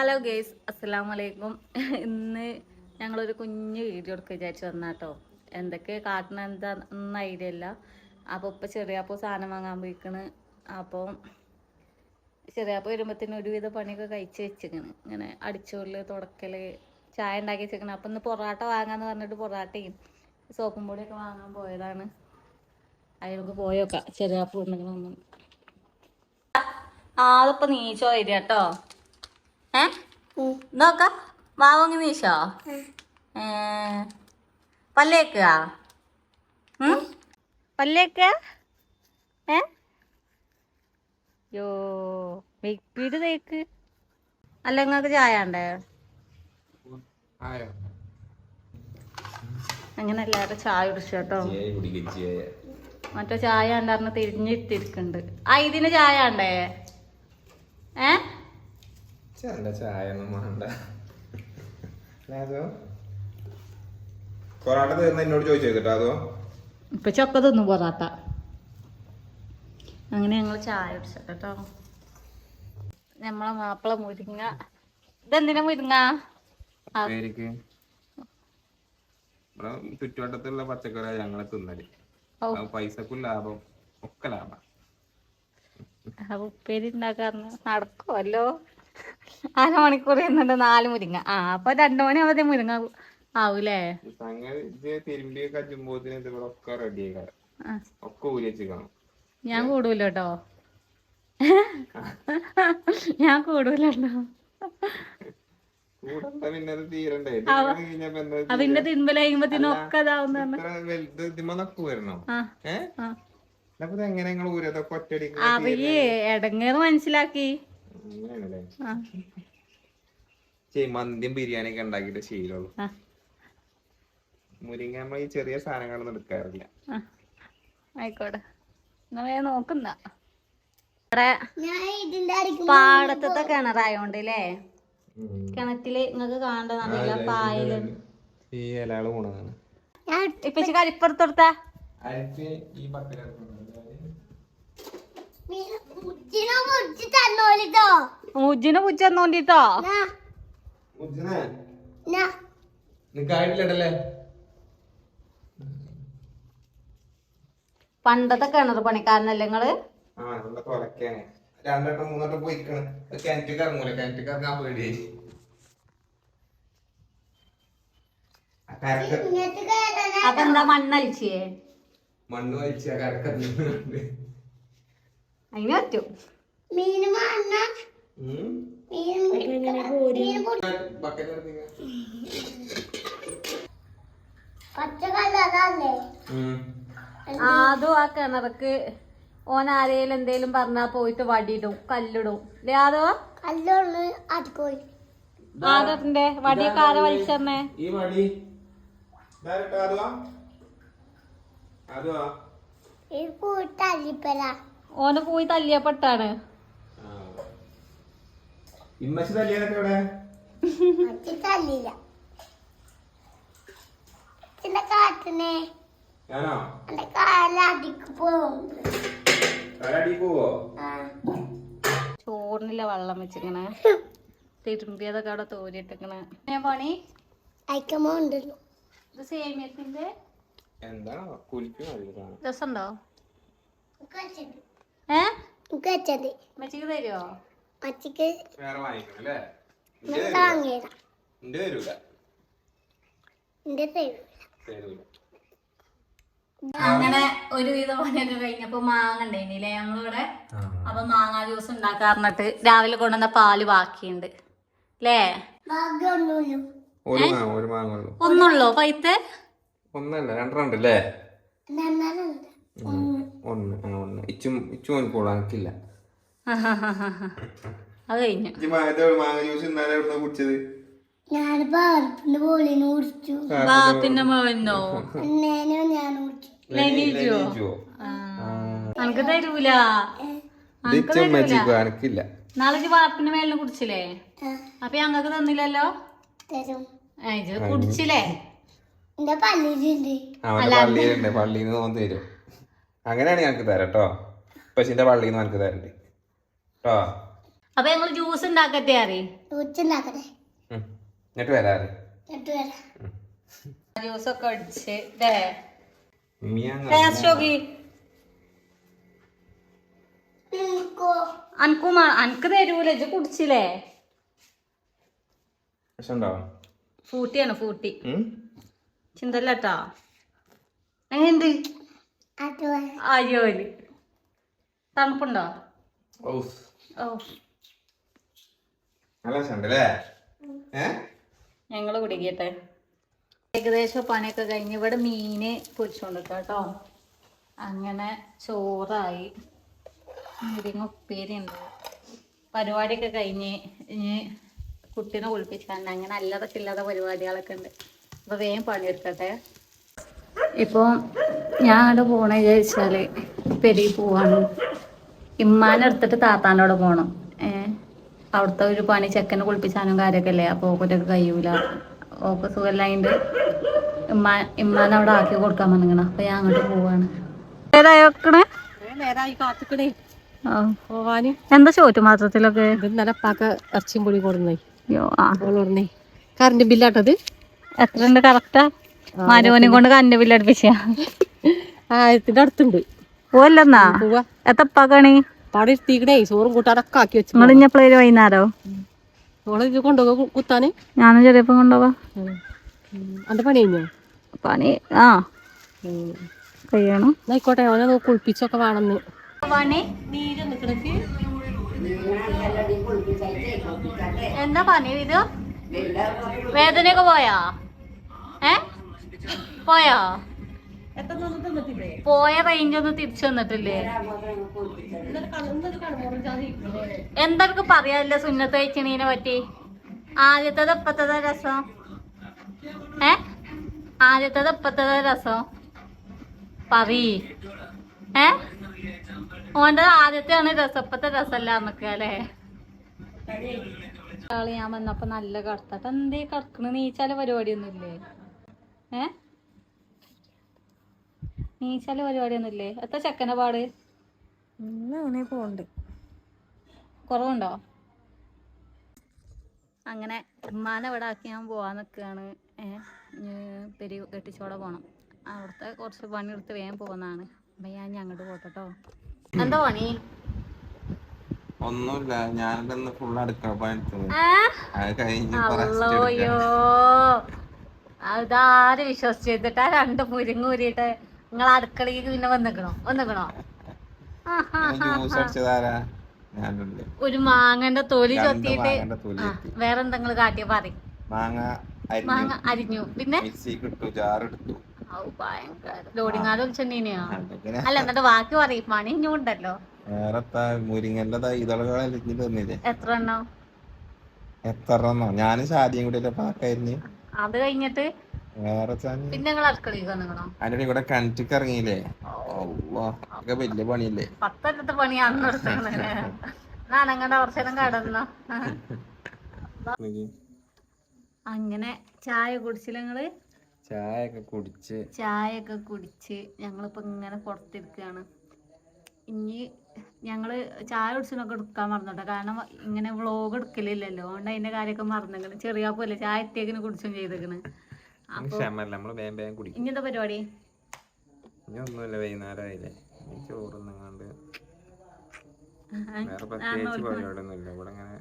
Hello guys അസ്സാം വലൈക്കും ഇന്ന് ഞങ്ങളൊരു കുഞ്ഞ് വീഡിയോ എടുക്കുക വിചാരിച്ചു വന്നാട്ടോ. എന്തൊക്കെ കാട്ടണ എന്താ ഐഡിയ ഇല്ല. അപ്പോൾ ഇപ്പം ചെറിയപ്പോൾ സാധനം വാങ്ങാൻ പോയിക്കണ്. അപ്പോൾ ചെറിയപ്പോൾ വരുമ്പോഴത്തേനും ഒരുവിധ പണിയൊക്കെ കഴിച്ച് വെച്ചിക്കണ്. ഇങ്ങനെ അടിച്ചോൾ തുടക്കൽ ചായ ഉണ്ടാക്കി വെച്ചിരിക്കണം അപ്പം ഇന്ന് പൊറാട്ട വാങ്ങാന്ന് പറഞ്ഞിട്ട് പൊറോട്ടയും സോപ്പും പൊടിയൊക്കെ വാങ്ങാൻ പോയതാണ്. അതിനൊക്കെ പോയോക്കാം ചെറിയപ്പോൾ ഉണ്ടെങ്കിലൊന്നും ആളിപ്പോ നീച്ചോ വരിക കേട്ടോ ഏ? നോക്ക മാവങ്ങി നീശോ പല്ലേക്ക? പല്ലേക്കുക പല്ലേക്ക? ഏ? യോ വെപ്പിട്ട് തേക്ക്. അല്ല നിങ്ങൾക്ക് ചായ ഉണ്ടേ ആയോ? അങ്ങനെ എല്ലാവരും ചായ കുടിച്ചു കേട്ടോ. ചായ കുടിക്കുക ചായ. മറ്റേ ചായ ഉണ്ടായിരുന്നു തിരിഞ്ഞിട്ടിരിക്കുന്നുണ്ട് ആ ഇതിന് ചായ ഉണ്ടേ ഏ? ചാണ്ട ചായ ഒന്നും വേണ്ട അതോ? പൊറാട്ട തീർന്ന എന്നോട് ചോദിച്ചു അതോ? ഇപ്പൊ ചൊക്ക തിന്നു പൊറാട്ട. അങ്ങനെ ഞങ്ങൾ ചായ കുടിച്ചോ നമ്മളെ മാപ്പിള മുരിങ്ങ. ഇതെന്തിനാ മുരിങ്ങ? ചുറ്റുവട്ടത്തുള്ള പച്ചക്കറി ഞങ്ങളെ തിന്നൽ. പൈസക്കും ലാഭം ഒക്കെ ലാഭം. ഉപ്പേരി ഉണ്ടാക്കാറിന് നടക്കുമല്ലോ അര മണിക്കൂർ ചെയ്യുന്നുണ്ട് നാല് മുരിങ്ങ. ആ അപ്പൊ രണ്ടു മണി ആവുമ്പത്തേ മുരിങ്ങ ആവൂലേ? ഞാൻ കൂടൂല കേട്ടോ ഞാൻ കൂടൂല കേട്ടോ അതിന്റെ തിന്മലായിരുന്നു അപ്പൊ എങ്ങനെ ഊരതൊക്കെ ഒറ്റയടിക്ക് മനസ്സിലാക്കി. മന്തിയും ബിരിയാണി ഒക്കെ ഉണ്ടാക്കിയിട്ട് ശീലമുള്ളൂ മുരിങ്ങ നമ്മൾ ഈ ചെറിയ സാധനങ്ങളൊന്നും എടുക്കാറില്ല. ആയിക്കോട്ടെ. വേഗം നോക്കുന്ന. പാടത്തത്തെ കിണറായോണ്ട് അല്ലേ കിണറ്റിൽ നിങ്ങക്ക് കാണണ്ടെന്നറിയില്ല പായൽ. ഈ ഇലകൾ പോണതാണ് ഇപ്പൊ കരിപ്പുറത്തെടുത്ത അരിക്ക് ഈ മുജിന് പുച്ച തന്നോണ്ടിട്ടോ പണ്ടത്തെ കിണർ പണിക്കാരനല്ലേ നിങ്ങൾ? ആ ഇവിടെ തുറക്കാണ് രണ്ടെണ്ണം മൂന്നെണ്ണം പോയിക്കണ് കിണറ്റിക്ക് ഇറങ്ങൂല? കിണറ്റിക്ക് ഇറങ്ങാൻ പേടിയായി ആ കരക്ക്. അപ്പൊ എന്താ മണ്ണലിച്ചേ? മണ്ണ് വലിച്ച കരക്കറിഞ്ഞുണ്ട് അതിന് പറ്റും. ആദ്യം ആ കിണർക്ക് ഓൻ ആരേലും എന്തേലും പറഞ്ഞാ പോയിട്ട് വടിയിടും കല്ലിടും. അല്ലേ അതോ ആദത്തിന്റെ വടിയൊക്കെ ആരെ വലിച്ചെന്നേ ഈ മടി ഇതാരട്ടാ അതുവാ അതുവാ ഓന് പോയി തല്ലിയപ്പെട്ടാണ്. ഇമ്മച്ചി തല്ലിയതൊക്കെ ഇവിടെ കാട്ടിനെ. ഞാനോ? എന്റെ കാലടിക്ക് പോകും. ഒരടി പോവോ? ചോറിനില്ല വെള്ളം വെച്ചിങ്ങനെ തിരുമ്പിയതൊക്കെ അവിടെ തോരിട്ടിങ്ങനെ പണി? അയക്കമുണ്ടല്ലോ ഇത് സേമിയത്തിന്റെ എന്താ കുലിക്കും രസമുണ്ടോ? വെച്ചത് മെച്ചിക്ക് തരുമോ മച്ചിക്ക് വേറെ വാങ്ങിക്കണം അല്ലേ? താങ്ങിയത എന്റെ തരൂല. എന്റെ തരൂല. അങ്ങനെ ഒരുവിധ പണിയൊക്കെ കഴിഞ്ഞപ്പോ മാങ്ങ ഉണ്ടായില്ലേ നമ്മളിവിടെ അപ്പൊ മാങ്ങ ജ്യൂസ് ഉണ്ടാക്കാറിഞ്ഞിട്ട് രാവിലെ കൊണ്ടുവന്ന പാൽ ബാക്കിയുണ്ട്. അല്ലേ ഭാഗ്യമൊന്നുമില്ല ഒരു മാങ്ങ ഒരു മാങ്ങ ഉള്ളു. ഒന്നുള്ളോ പൈത്തേ? ഒന്നല്ല രണ്ടെണ്ണം ഉണ്ട്. അല്ലേ നന്നാലുണ്ട് ഒന്ന് ഒന്ന് ഇച്ചും അത് കഴിഞ്ഞു. മാങ്ങ ജ്യൂസ് ഇന്നലെ കുടിച്ചത്? ബാപ്പിന്റെ മോനോ തരൂല. നാളെ ബാപ്പിന്റെ മേലിന് കുടിച്ചില്ലേ? അപ്പൊ ഞങ്ങക്ക് തന്നില്ലല്ലോ? കുടിച്ചില്ലേ? പള്ളിയിലുണ്ട്. പള്ളിയിൽ നിന്ന് തരും. അങ്ങനെയാണ് ഞങ്ങൾക്ക് തരാം കേട്ടോ പശുവിന്റെ പള്ളിയിൽ നിന്ന് എനിക്ക് തരണ്ട്. കേട്ടോ അപ്പൊ ഞങ്ങൾ ജ്യൂസ് ഉണ്ടാക്കട്ടെ അറി ഉം. എന്നിട്ട് വരാറ് ജ്യൂസ് ഒക്കെ അടിച്ച് അനക്കും? തരൂല കുടിച്ചില്ലേ? ഫൂട്ടിയാണ് ഫൂട്ടി? ചിന്തല്ലട്ടാ? എങ്ങനെയുണ്ട്? അയ്യോൽ. തണുപ്പുണ്ടോ? ഞങ്ങൾ കുടിക്കട്ടെ ഏകദേശം പണിയൊക്കെ കഴിഞ്ഞ് ഇവിടെ മീന് പൊരിച്ചോണ്ടിരിക്കാം കേട്ടോ അങ്ങനെ ചോറായി. മുരിങ്ങ ഉപ്പേരി ഉണ്ട്. പരിപാടിയൊക്കെ കഴിഞ്ഞ് ഇനി കുട്ടീനെ കുളിപ്പിച്ചാണ്ട്. അങ്ങനെ അല്ലാതെ ഇല്ലാത്ത പരിപാടികളൊക്കെ ഉണ്ട്. അപ്പൊ വേഗം പണിയെടുക്കട്ടെ. ഇപ്പോൾ ഞാൻ അങ്ങോട്ട് പോണ വിചാരിച്ചാൽ പെരി പോവാണ്. ഇമ്മാനെ എടുത്തിട്ട് താത്താന്റെ അവിടെ പോകണം ഏഹ് അവിടുത്തെ ഒരു പണി ചെക്കനെ കുളിപ്പിച്ചാനും കാര്യമൊക്കെ അല്ലേ അപ്പോൾ ഓക്കൊറ്റൊക്കെ കഴിയൂല. ഓക്ക് സുഖമില്ലാണ്ട് ഇമ്മാ ഇമ്മാനെ അവിടെ ആക്കി കൊടുക്കാൻ വന്നിങ്ങനെ അപ്പൊ ഞാൻ അങ്ങോട്ട് പോവാണ്. ഏതായോക്കണേ എന്താ ചോറ്റു മാത്രത്തിലൊക്കെ? ഇന്നലെ പാക്ക ഇറച്ചിയും പൊടി കൊടുന്നേ. കറണ്ട് ബില്ലാട്ടത് എത്ര ഉണ്ട് കറക്റ്റാ മരുവനെ കൊണ്ട് കന്റെ ബില്ല് അടുപ്പിച്ച. ആയിരത്തിന്റെ അടുത്തുണ്ട്. പോവല്ലെന്നാ? പോവാ. എത്തപ്പാക്കണി പാടെ ഇരുത്തിക്കണേ ചോറും കൂട്ടാനൊക്കെ ആക്കി വെച്ചു നിങ്ങൾ ഇഞ്ഞപ്പോഴേ വൈകുന്നേരോ? ഓളെ ഇത് കൊണ്ടുപോകും കുത്താന്? ഞാനും ചെറിയപ്പം കൊണ്ടുപോകാം അന്റെ പണി കഴിഞ്ഞോ? പണി ആ. കഴിയണം. ആയിക്കോട്ടെ ഓനെ കുളിപ്പിച്ചൊക്കെ വേണമെന്ന് എന്താ പണി ഇത് വേദനയൊക്കെ പോയാ? പോയാ? പോയ റേഞ്ച് ഒന്നും തിരിച്ചു വന്നിട്ടില്ലേ? എന്തൊക്കെ പറയാല്ല സുന്നത്ത് കഴിച്ചണീനെ പറ്റി? ആദ്യത്തത് ഇപ്പത്തത് രസം? ഏ? ആദ്യത്തത് ഇപ്പത്തത് രസം? പറീ ഏ? ഓന്റെ ആദ്യത്തെയാണ് രസം ഇപ്പത്തെ രസമല്ല എന്നൊക്കെ അല്ലേ? ഞാൻ വന്നപ്പോ നല്ല കടത്തട്ട് എന്തേ കടക്കണ? നീച്ചാല പരിപാടിയൊന്നും ഇല്ലേ? ഏ? നീച്ചാൽ പരിപാടിയൊന്നുമില്ലേ? എത്ര ചെക്കനെ പാട്? അങ്ങനെ പോണ്ട് കുറവുണ്ടോ? അങ്ങനെ ഉമ്മാനെ ഇവിടെ ആക്കി ഞാൻ പോവാൻ നിൽക്കുകയാണ് പെരി കെട്ടിച്ചോടെ പോണം. അവിടുത്തെ കുറച്ച് പണി എടുത്ത് വേഗം പോകുന്നതാണ്. അപ്പം ഞാൻ അങ്ങോട്ട് പോട്ടോ എന്താ പണി? ഒന്നുമില്ല. ഞാനിന്ന് ഫുൾ അടുക്കള പണി കഴിഞ്ഞ് ഇപ്പൊ വിശ്വസിച്ച് ചെയ്തിട്ട് ആ രണ്ട് മുരിങ്ങ ഊരിയിട്ട് നിങ്ങൾ അടുക്കളയ്ക്ക് പിന്നെ വന്നിക്കണോ? വന്നിക്കണോ? ഒരു മാങ്ങന്റെ തൊലി ചൊത്തിയിട്ട്. വേറെ എന്തെങ്കിലും കാട്ടിയ പറയും. മാങ്ങ മാങ്ങ അരിഞ്ഞു. പിന്നെ? ലോഡിങ് വിളിച്ചെണ്ണീനെയോ അല്ല എന്നിട്ട് ബാക്കി പറയും. പണി ഇനിയും ഉണ്ടല്ലോ. എത്ര എണ്ണം? എത്ര എണ്ണോ? ഞാനും ഷാദിയും കൂടി പാക്കായിരുന്നു അത് കഴിഞ്ഞിട്ട് വേറെ പിന്നെ നിങ്ങൾ അടുക്കളയ്ക്ക് വന്നിക്കണോ? അതിന്റെ ഇവിടെ കിണറ്റിക്ക് ഇറങ്ങിയില്ലേ? ഒക്കെ വലിയ പണിയല്ലേ? പത്തല്ലത്തെ ഞാൻ എടുത്തത് നാനങ്ങടെ കുറച്ചേരം കടന്നോ. അങ്ങനെ ചായ കുടിച്ചില്ല നിങ്ങൾ? ചായ ഒക്കെ കുടിച്ച്. ചായ ഒക്കെ കുടിച്ച് ഞങ്ങളിപ്പോ ഇങ്ങനെ പുറത്തിരിക്കാണ്. ഇനി ഞങ്ങൾ ചായ കുടിച്ചതിനൊക്കെ എടുക്കാൻ മറന്നോട്ടെ. കാരണം ഇങ്ങനെ വ്ളോഗ് എടുക്കലില്ലല്ലോ. അതുകൊണ്ട് അതിന്റെ കാര്യമൊക്കെ മറന്നെങ്കിലും ചെറിയ പോലെ ചായ എത്തിയേക്കിന് കുടിച്ചും ചെയ്തേക്കണ്. ഇങ്ങനത്തെ പരിപാടി? ഒന്നുമില്ല വൈകുന്നേരം ആയില്ലേ. ചോറുന്നങ്ങാണ്ട് വേറെ പ്രത്യേകിച്ച് പരിപാടിയൊന്നുമില്ല. ഇവിടെ ഇങ്ങനെ